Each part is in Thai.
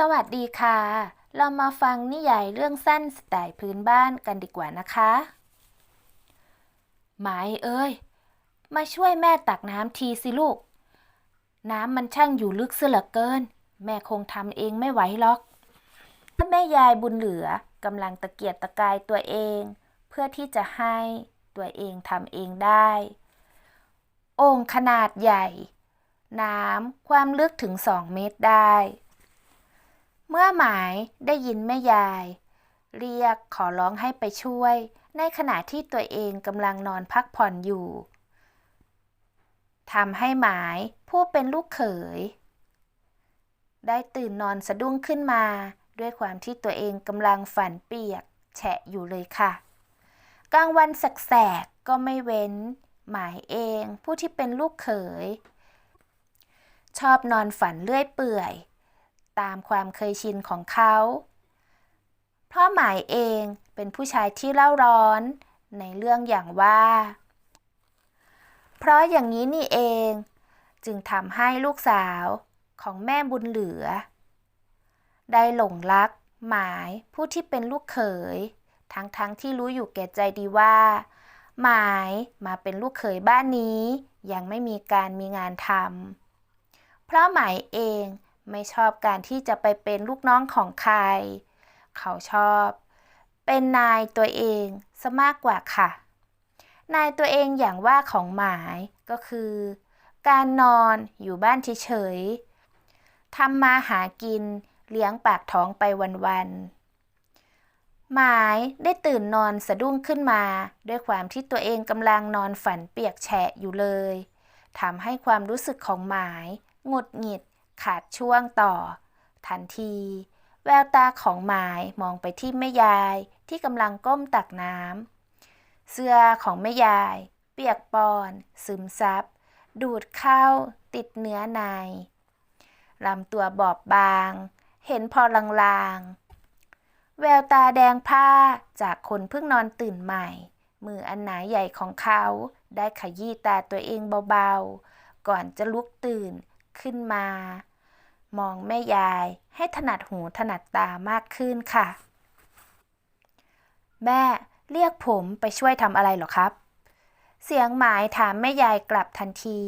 สวัสดีค่ะ เรามาฟังนิยายเรื่องสั้นสไตล์พื้นบ้านกันดีกว่านะคะ หมายเอ้ย มาช่วยแม่ตักน้ำทีสิลูก น้ำมันช่างอยู่ลึกเสียเหลือเกิน แม่คงทำเองไม่ไหวหรอกแม่ยายบุญเหลือกำลังตะเกียกตะกายตัวเอง เพื่อที่จะให้ตัวเองทำเองได้โอ่งขนาดใหญ่ น้ำความลึกถึงสองเมตรได้ เมื่อหมายได้ยินแม่ยาย เรียกขอร้องให้ไปช่วย ในขณะที่ตัวเองกำลังนอนพักผ่อนอยู่ทำให้หมายผู้เป็นลูกเขย ได้ตื่นนอนสะดุ้งขึ้นมา ด้วยความที่ตัวเองกำลังฝันเปียก แฉะอยู่เลยค่ะ กลางวันแสกๆก็ไม่เว้น หมายเองผู้ที่เป็นลูกเขย ชอบนอนฝันเลื่อยเปื่อย ตามความเคยชินของเขาเพราะหมายเองเป็นผู้ชายที่เล่าร้อนในเรื่องอย่างว่า เพราะอย่างนี้นี่เองจึงทำให้ลูกสาวของแม่บุญเหลือ ได้หลงรักหมายผู้ที่เป็นลูกเขย ทั้งๆทที่รู้อยู่แก่ใจดีว่า หมายมาเป็นลูกเขยบ้านนี้ยังไม่มีการมีงานทำเพราะหมายเอง ไม่ชอบการที่จะไปเป็นลูกน้องของใคร เขาชอบ เป็นนายตัวเองซะมากกว่าค่ะ นายตัวเองอย่างว่าของหมายก็คือ การนอนอยู่บ้านเฉยๆทำมาหากินเลี้ยงปากท้องไปวันๆ หมายได้ตื่นนอนสะดุ้งขึ้นมา ด้วยความที่ตัวเองกำลังนอนฝันเปียกแฉะอยู่เลยทำให้ความรู้สึกของหมายหงุดหงิด ขาดช่วงต่อ ทันที แววตาของหมายมองไปที่แม่ยายที่กำลังก้มตักน้ำเสื้อของแม่ยาย เปียกปอน ซึมซับ ดูดเข้า ติดเนื้อในลำตัวบอบบาง เห็นพอลางๆ แววตาแดงผ้าจากคนเพิ่งนอนตื่นใหม่ มืออันหนาใหญ่ของเขาได้ขยี้ตาตัวเองเบาๆ ก่อนจะลุกตื่น ขึ้นมา มองแม่ยายให้ถนัดหูถนัดตามากขึ้นค่ะ แม่เรียกผมไปช่วยทำอะไรหรอครับ เสียงหมายถามแม่ยายกลับทันที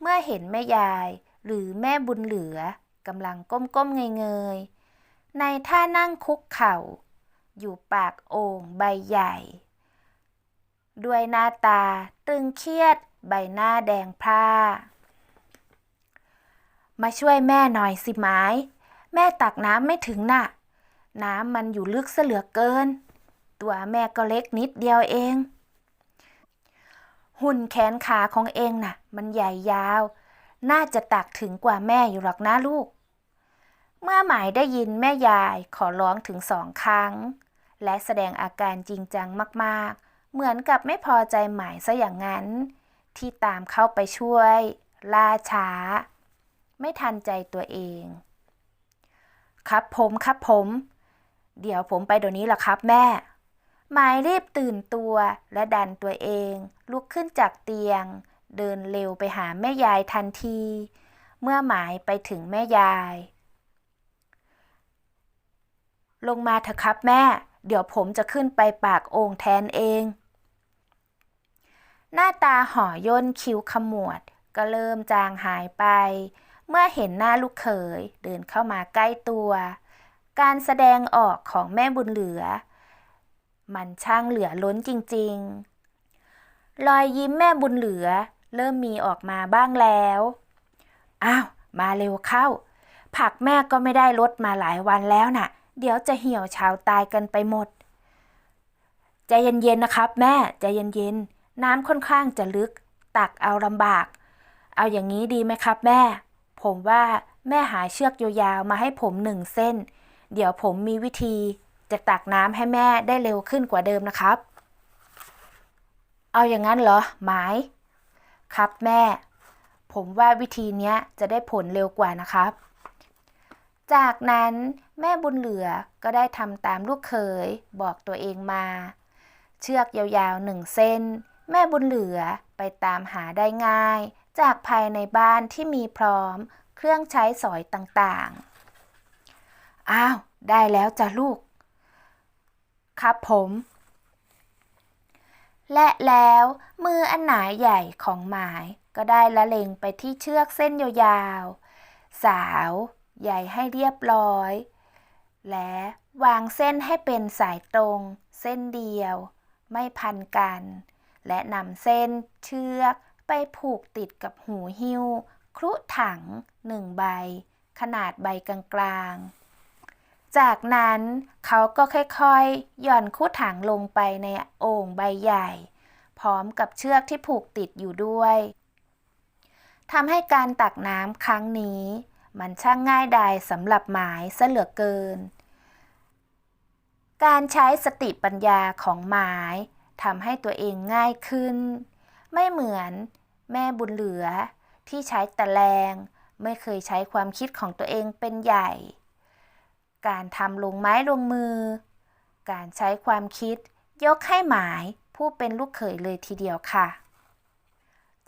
เมื่อเห็นแม่ยายหรือแม่บุญเหลือกำลังก้มๆเงยๆ ในท่านั่งคุกเข่า อยู่ปากโอ่งใบใหญ่ ด้วยหน้าตาตึงเครียดใบหน้าแดงพร่า มาช่วยแม่หน่อยสิไม้ แม่ตักน้ำไม่ถึงน่ะ น้ำมันอยู่ลึกเสเหลือเกิน ตัวแม่ก็เล็กนิดเดียวเอง หุ่นแขนขาของเองน่ะ มันใหญ่ยาว น่าจะตักถึงกว่าแม่อยู่หรอกนะลูก เมื่อหมายได้ยินแม่ยายขอร้องถึงสองครั้ง และแสดงอาการจริงจังมากๆ เหมือนกับไม่พอใจหมายซะอย่างนั้น ที่ตามเข้าไปช่วย ล่าช้า ไม่ทันใจตัวเอง ครับผมครับผม เดี๋ยวผมไปเดี๋ยวนี้ล่ะครับแม่ หมายรีบตื่นตัวและดันตัวเอง ลุกขึ้นจากเตียง เดินเร็วไปหาแม่ยายทันที เมื่อหมายไปถึงแม่ยาย ลงมาเถอะครับแม่ เดี๋ยวผมจะขึ้นไปปากโอ่งแทนเองหน้าตาห่อย่นคิ้วขมวด ก็เริ่มจางหายไป เมื่อเห็นหน้าลูกเขยเดินเข้ามาใกล้ตัว การแสดงออกของแม่บุญเหลือ มันช่างเหลือล้นจริงๆ รอยยิ้มแม่บุญเหลือ เริ่มมีออกมาบ้างแล้ว อ้าว มาเร็วเข้า ผักแม่ก็ไม่ได้ลดมาหลายวันแล้วน่ะ เดี๋ยวจะเหี่ยวเฉาตายกันไปหมดใจเย็นๆนะครับ แม่ใจเย็นๆน้ำค่อนข้างจะลึก ตักเอาลำบาก เอาอย่างนี้ดีไหมครับแม่ ผมว่าแม่หาเชือกยาวๆมาให้ผมหนึ่งเส้น เดี๋ยวผมมีวิธีจะตักน้ำให้แม่ได้เร็วขึ้นกว่าเดิมนะครับ เอาอย่างนั้นเหรอหมาย ครับแม่ ผมว่าวิธีนี้จะได้ผลเร็วกว่านะครับ จากนั้นแม่บุญเหลือก็ได้ทำตามลูกเขยบอกตัวเองมา เชือกยาวๆหนึ่งเส้น แม่บุญเหลือไปตามหาได้ง่าย จากภายในบ้านที่มีพร้อม เครื่องใช้สอยต่างๆ อ้าว ได้แล้วจ้ะลูก ครับผม และแล้วมืออันหนาใหญ่ของหมายก็ได้ละเลงไปที่เชือกเส้นยาวๆ สาว ใหญ่ให้เรียบร้อย และวางเส้นให้เป็นสายตรง เส้นเดียว ไม่พันกัน และนำเส้นเชือก ไปผูกติดกับหูหิ้ว ครุถังหนึ่งใบ ขนาดใบกลางๆ จากนั้นเขาก็ค่อยๆ หย่อนคู่ถังลงไปในโอ่งใบใหญ่ พร้อมกับเชือกที่ผูกติดอยู่ด้วยทำให้การตักน้ำครั้งนี้ มันช่างง่ายดายสำหรับหมายซะเหลือเกิน การใช้สติปัญญาของหมายทำให้ตัวเองง่ายขึ้น ไม่เหมือนแม่บุญเหลือ ที่ใช้แต่แรง ไม่เคยใช้ความคิดของตัวเองเป็นใหญ่ การทำลงไม้ลงมือ การใช้ความคิด ยกให้หมายผู้เป็นลูกเขยเลยทีเดียวค่ะ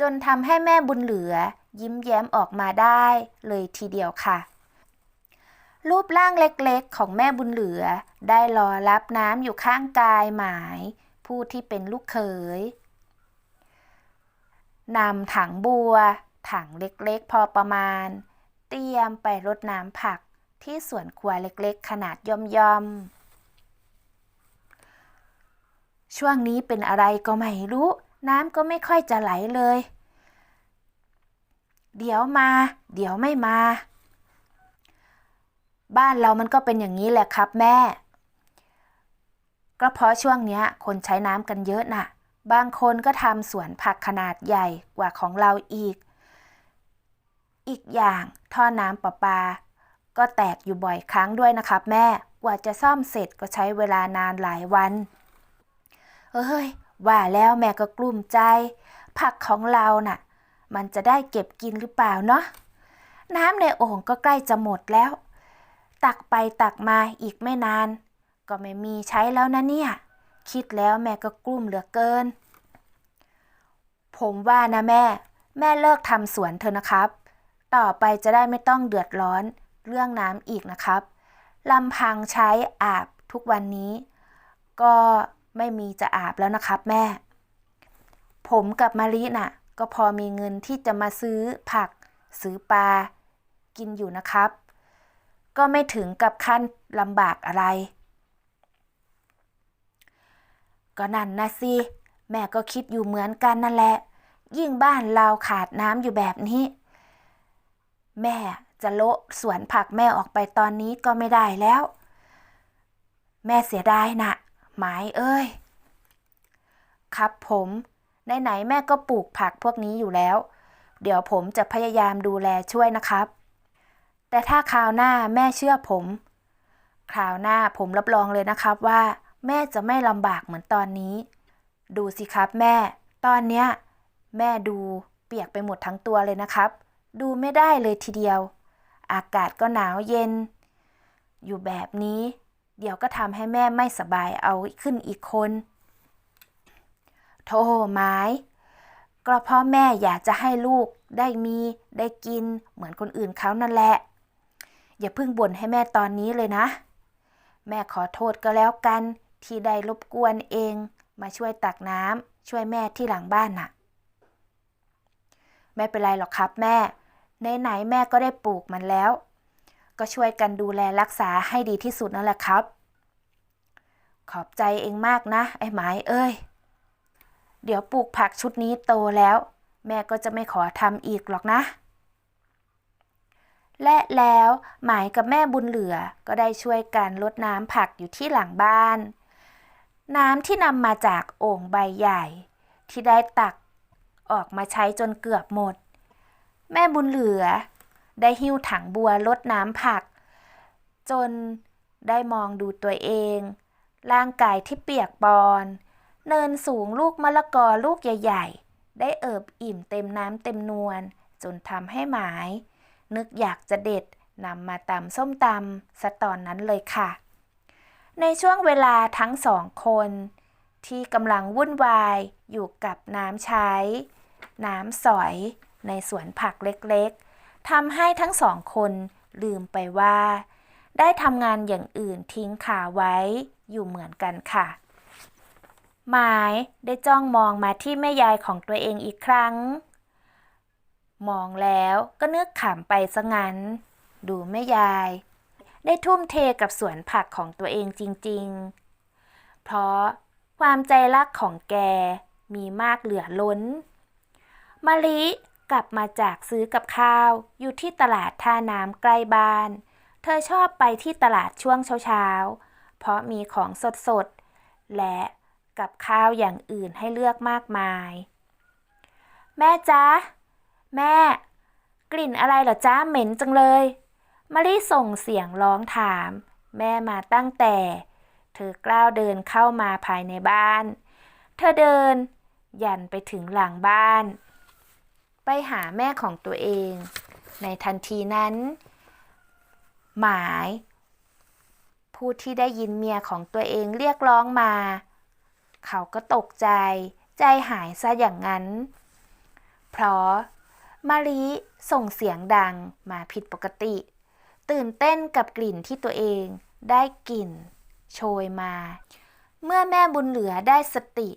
จนทำให้แม่บุญเหลือยิ้มแย้มออกมาได้เลยทีเดียวค่ะ รูปร่างเล็กๆ ของแม่บุญเหลือได้รอรับน้ำอยู่ข้างกายหมาย ผู้ที่เป็นลูกเขย นำถังบัว ถังเล็กๆ พอประมาณ เตรียมไปรดน้ำผักที่สวนครัวเล็กๆ ขนาดย่อมๆ ช่วงนี้เป็นอะไรก็ไม่รู้ น้ำก็ไม่ค่อยจะไหลเลย เดี๋ยวมา เดี๋ยวไม่มา บ้านเรามันก็เป็นอย่างนี้แหละครับแม่ ก็เพราะช่วงเนี้ยคนใช้น้ำกันเยอะน่ะ บางคนก็ทำสวนผักขนาดใหญ่กว่าของเราอีก อีกอย่างท่อน้ำประปา ก็แตกอยู่บ่อยครั้งด้วยนะครับ แม่ กว่าจะซ่อมเสร็จก็ใช้เวลานานหลายวัน เอ้ย ว่าแล้วแม่ก็กลุ้มใจ ผักของเราน่ะ มันจะได้เก็บกินหรือเปล่าเนาะ น้ำในโอ่งก็ใกล้จะหมดแล้ว ตักไปตักมาอีกไม่นาน ก็ไม่มีใช้แล้วนะเนี่ย คิดแล้วแม่ก็กลุ้มเหลือเกิน ผมว่านะแม่ แม่เลิกทำสวนเถอะนะครับ ต่อไปจะได้ไม่ต้องเดือดร้อนเรื่องน้ำอีกนะครับลำพังใช้อาบทุกวันนี้ ก็ไม่มีจะอาบแล้วนะครับแม่ ผมกับมารีน่ะ ก็พอมีเงินที่จะมาซื้อผัก ซื้อปลา กินอยู่นะครับ ก็ไม่ถึงกับขั้นลำบากอะไร ก็นั่นนะสิ แม่ก็คิดอยู่เหมือนกันนั่นแหละ ยิ่งบ้านเราขาดน้ำอยู่แบบนี้ แม่จะโละสวนผักแม่ออกไปตอนนี้ก็ไม่ได้แล้ว แม่เสียดายนะหมายเอ้ย ครับผมไหนๆแม่ก็ปลูกผักพวกนี้อยู่แล้ว เดี๋ยวผมจะพยายามดูแลช่วยนะครับ แต่ถ้าคราวหน้าแม่เชื่อผม คราวหน้าผมรับรองเลยนะครับว่า แม่จะไม่ลำบากเหมือนตอนนี้ ดูสิครับแม่ ตอนเนี้ยแม่ดูเปียกไปหมดทั้งตัวเลยนะครับ ดูไม่ได้เลยทีเดียว อากาศก็หนาวเย็น อยู่แบบนี้ เดี๋ยวก็ทำให้แม่ไม่สบายเอาขึ้นอีกคนโธ่ไม้ก็เพราะแม่อยากจะให้ลูกได้มีได้กินเหมือนคนอื่นเขานั่นแหละ อย่าเพิ่งบ่นให้แม่ตอนนี้เลยนะ แม่ขอโทษก็แล้วกัน ที่ได้รบกวนเอง มาช่วยตักน้ำช่วยแม่ที่หลังบ้านน่ะ ไม่เป็นไรหรอกครับแม่ ไหนๆแม่ก็ได้ปลูกมันแล้ว ก็ช่วยกันดูแลรักษาให้ดีที่สุดนั่นแหละครับ ขอบใจเองมากนะ ไอ้หมายเอ้ย เดี๋ยวปลูกผักชุดนี้โตแล้ว แม่ก็จะไม่ขอทำอีกหรอกนะและแล้วหมายกับแม่บุญเหลือก็ได้ช่วยกันรดน้ำผักอยู่ที่หลังบ้าน น้ำที่นำมาจากโอ่งใบใหญ่ ที่ได้ตักออกมาใช้จนเกือบหมด แม่บุญเหลือ ได้หิ้วถังบัวรดน้ำผัก จนได้มองดูตัวเอง ร่างกายที่เปียกปอน เนินสูงลูกมะละกอลูกใหญ่ ๆ ได้เอิบอิ่มเต็มน้ำเต็มนวลจนทำให้หมาย นึกอยากจะเด็ดนำมาตำส้มตำสะตอนนั้นเลยค่ะ ในช่วงเวลาทั้งสองคน ที่กำลังวุ่นวายอยู่กับน้ำใช้ น้ำสอยในสวนผักเล็กๆทำให้ทั้งสองคนลืมไปว่า ได้ทำงานอย่างอื่นทิ้งขาไว้อยู่เหมือนกันค่ะหมายได้จ้องมองมาที่แม่ยายของตัวเองอีกครั้ง มองแล้วก็นึกขำไปซะงั้น ดูแม่ยาย ได้ทุ่มเทกับสวนผักของตัวเองจริงๆ เพราะความใจรักของแกมีมากเหลือล้นมะลิกลับมาจากซื้อกับข้าว อยู่ที่ตลาดท่าน้ำใกล้บ้าน เธอชอบไปที่ตลาดช่วงเช้าๆ เพราะมีของสดๆ และกับข้าวอย่างอื่นให้เลือกมากมาย แม่จ๊ะ แม่ กลิ่นอะไรเหรอจ๊ะเหม็นจังเลย มะลิส่งเสียงร้องถาม แม่มาตั้งแต่ เธอกล้าวเดินเข้ามาภายในบ้าน เธอเดิน ยันไปถึงหลังบ้าน ไปหาแม่ของตัวเอง ในทันทีนั้น หมาย ผู้ที่ได้ยินเมียของตัวเองเรียกร้องมา เขาก็ตกใจ ใจหายซะอย่างนั้น เพราะมารีส่งเสียงดังมาผิดปกติ ตื่นเต้นกับกลิ่นที่ตัวเองได้กลิ่น โชยมา เมื่อแม่บุญเหลือได้สติ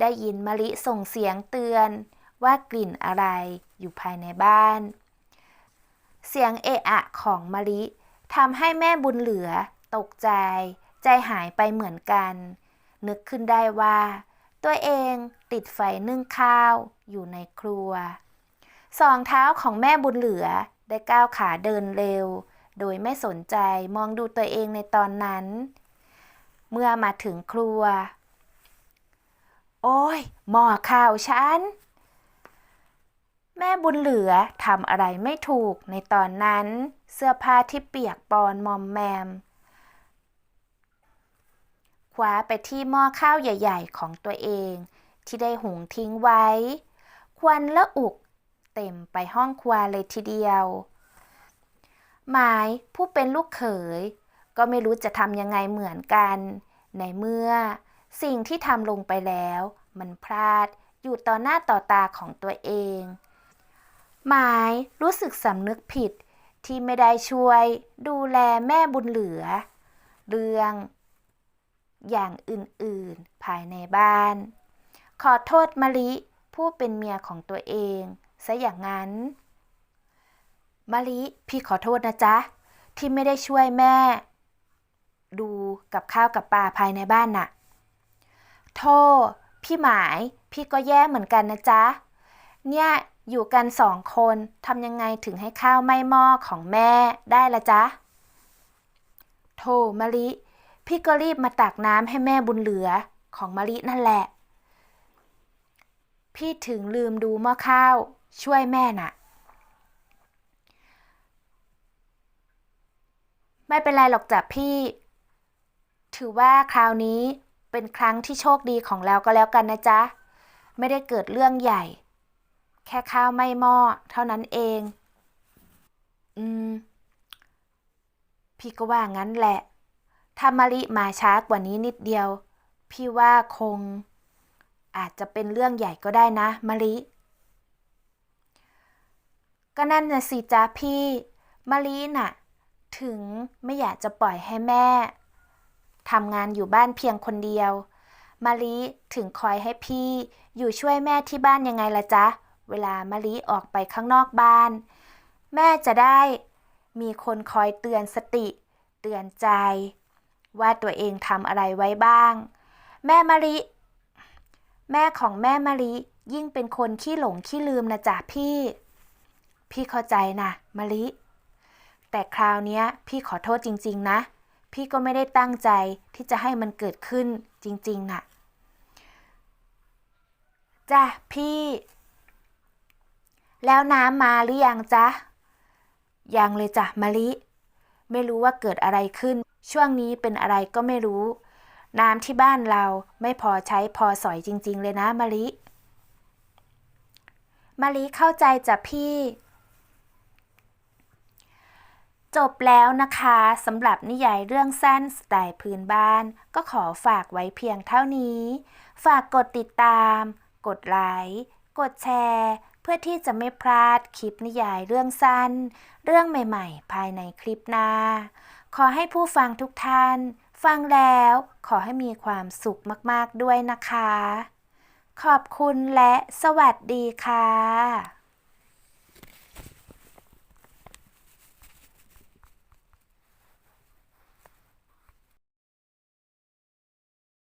ได้ยินมะลิส่งเสียงเตือนว่ากลิ่นอะไรอยู่ภายในบ้าน เสียงเอะอะของมะลิทำให้แม่บุญเหลือตกใจ ใจหายไปเหมือนกัน นึกขึ้นได้ว่า ตัวเองติดไฟนึ่งข้าวอยู่ในครัว สองเท้าของแม่บุญเหลือได้ก้าวขาเดินเร็ว โดยไม่สนใจมองดูตัวเองในตอนนั้น เมื่อมาถึงครัว โอ้ยหม้อข้าวฉัน แม่บุญเหลือทำอะไรไม่ถูกในตอนนั้น เสื้อผ้าที่เปียกปอนมอมแมมคว้าไปที่หม้อข้าวใหญ่ ๆ ของตัวเอง ที่ได้หุงทิ้งไว้ ควันละอุกเต็มไปห้องครัวเลยทีเดียว หมายผู้เป็นลูกเขย ก็ไม่รู้จะทำยังไงเหมือนกัน ในเมื่อ สิ่งที่ทำลงไปแล้ว มันพลาดอยู่ต่อหน้าต่อตาของตัวเอง หมายรู้สึกสำนึกผิดที่ไม่ได้ช่วยดูแลแม่บุญเหลือ เรื่อง อย่างอื่นๆภายในบ้าน ขอโทษมะลิผู้เป็นเมียของตัวเองซะอย่างนั้น มะลิพี่ขอโทษนะจ๊ะ ที่ไม่ได้ช่วยแม่ ดูกับข้าวกับปลาภายในบ้านน่ะ โทษพี่หมายพี่ก็แย่เหมือนกันนะจ๊ะ เนี่ยอยู่กันสองคนทำยังไงถึงให้ข้าวไม่หม้อของแม่ได้ละจ๊ะโธ่มะลิ พี่ก็รีบมาตักน้ำให้แม่บุญเหลือของมะลินั่นแหละ พี่ถึงลืมดูหม้อข้าว ช่วยแม่น่ะ ไม่เป็นไรหรอกจ้ะพี่ ถือว่าคราวนี้เป็นครั้งที่โชคดีของเราก็แล้วกันนะจ๊ะ ไม่ได้เกิดเรื่องใหญ่ แค่ข้าวไม่หม้อเท่านั้นเอง อืม พี่ก็ว่างั้นแหละ ถ้ามะลิมาช้ากว่านี้นิดเดียว พี่ว่าคง อาจจะเป็นเรื่องใหญ่ก็ได้นะมะลิก็นั่นน่ะสิจ๊ะพี่มะลิน่ะ ถึงไม่อยากจะปล่อยให้แม่ทำงานอยู่บ้านเพียงคนเดียวมะลิถึงคอยให้พี่อยู่ช่วยแม่ที่บ้านยังไงล่ะจ๊ะ เวลามะลิออกไปข้างนอกบ้าน แม่จะได้มีคนคอยเตือนสติ เตือนใจ ว่าตัวเองทำอะไรไว้บ้าง แม่มะลิแม่ของแม่มะลิยิ่งเป็นคนขี้หลงขี้ลืมนะจ๊ะพี่ พี่เข้าใจนะมะลิ แต่คราวนี้พี่ขอโทษจริง ๆ นะ พี่ก็ไม่ได้ตั้งใจที่จะให้มันเกิดขึ้นจริงๆน่ะจ้ะพี่ แล้วน้ำมาหรือยังจ๊ะ ยังเลยจ้ะมะลิ ไม่รู้ว่าเกิดอะไรขึ้น ช่วงนี้เป็นอะไรก็ไม่รู้ น้ำที่บ้านเราไม่พอใช้พอสอยจริง ๆ เลยนะมะลิมะลิเข้าใจจ้ะพี่ จบแล้วนะคะสำหรับนิยายเรื่องสั้นสไตล์พื้นบ้าน ก็ขอฝากไว้เพียงเท่านี้ ฝากกดติดตาม กดไลค์กดแชร์ เพื่อที่จะไม่พลาดคลิปนิยายเรื่องสั้น เรื่องใหม่ ๆ ภายในคลิปหน้าขขอให้ผู้ฟังทุกท่าน ฟังแล้วขอให้มีความสุขมากๆด้วยนะคะ ขอบคุณและสวัสดีค่ะ